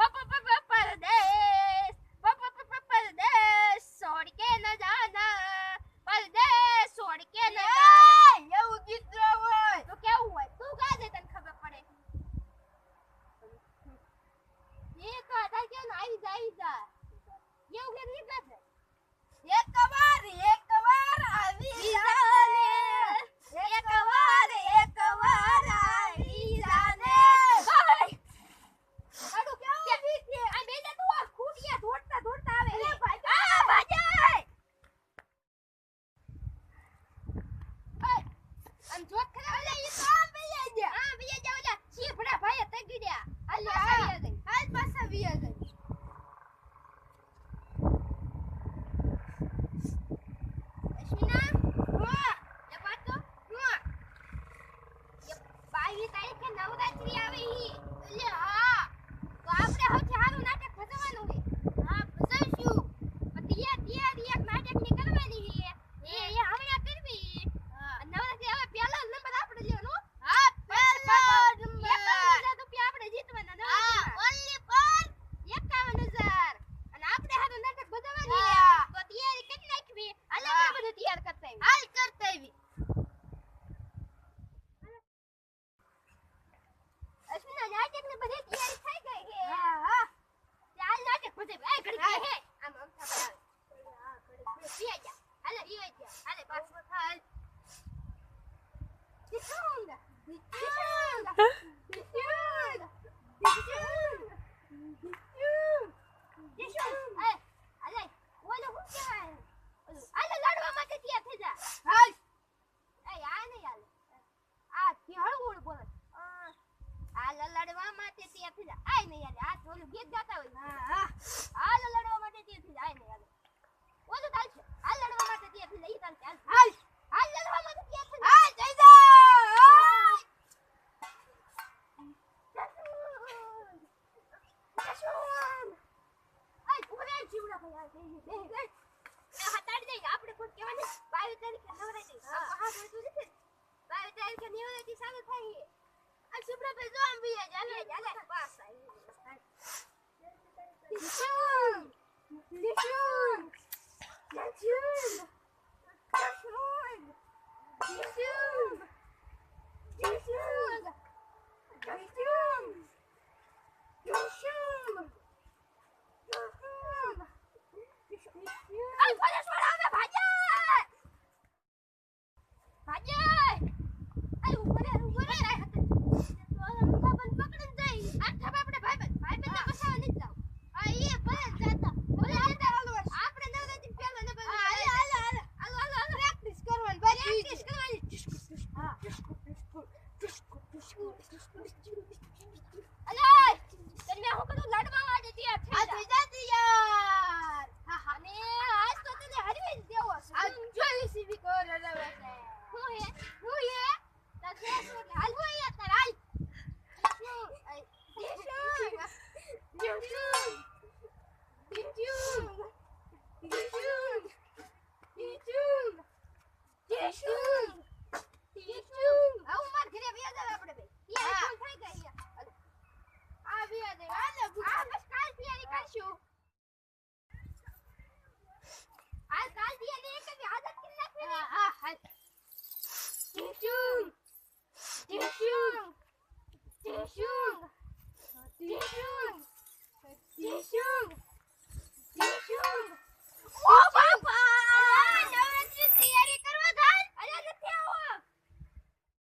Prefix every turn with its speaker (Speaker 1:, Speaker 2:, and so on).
Speaker 1: परदेश परदेश छोड़ के न जाना
Speaker 2: અને જોત ખરા? ઓલા ઈ તો આમ ભઈયા દે
Speaker 1: આમ ભઈયા દે ઓલા ચીફડા ભાઈ તગી દે હાલ પાછા વિયા દે
Speaker 2: હાલ પાછા વિયા દે
Speaker 1: તારીખે નવરાત્રી આવે હી
Speaker 2: લે 你
Speaker 1: હતાડી દઈ આપણે ખુદ કહેવાને બાવીસ તારીખે નવરાઈ દઈ મહા ભોજુ છે બાવીસ તારીખે નવરાઈ દઈ સાગર થાય
Speaker 2: આ સુપ્રા પે જો આમ બીયા જાલે જાલે
Speaker 1: પાસ આવી
Speaker 2: 哎你
Speaker 1: 快点说
Speaker 2: આપણે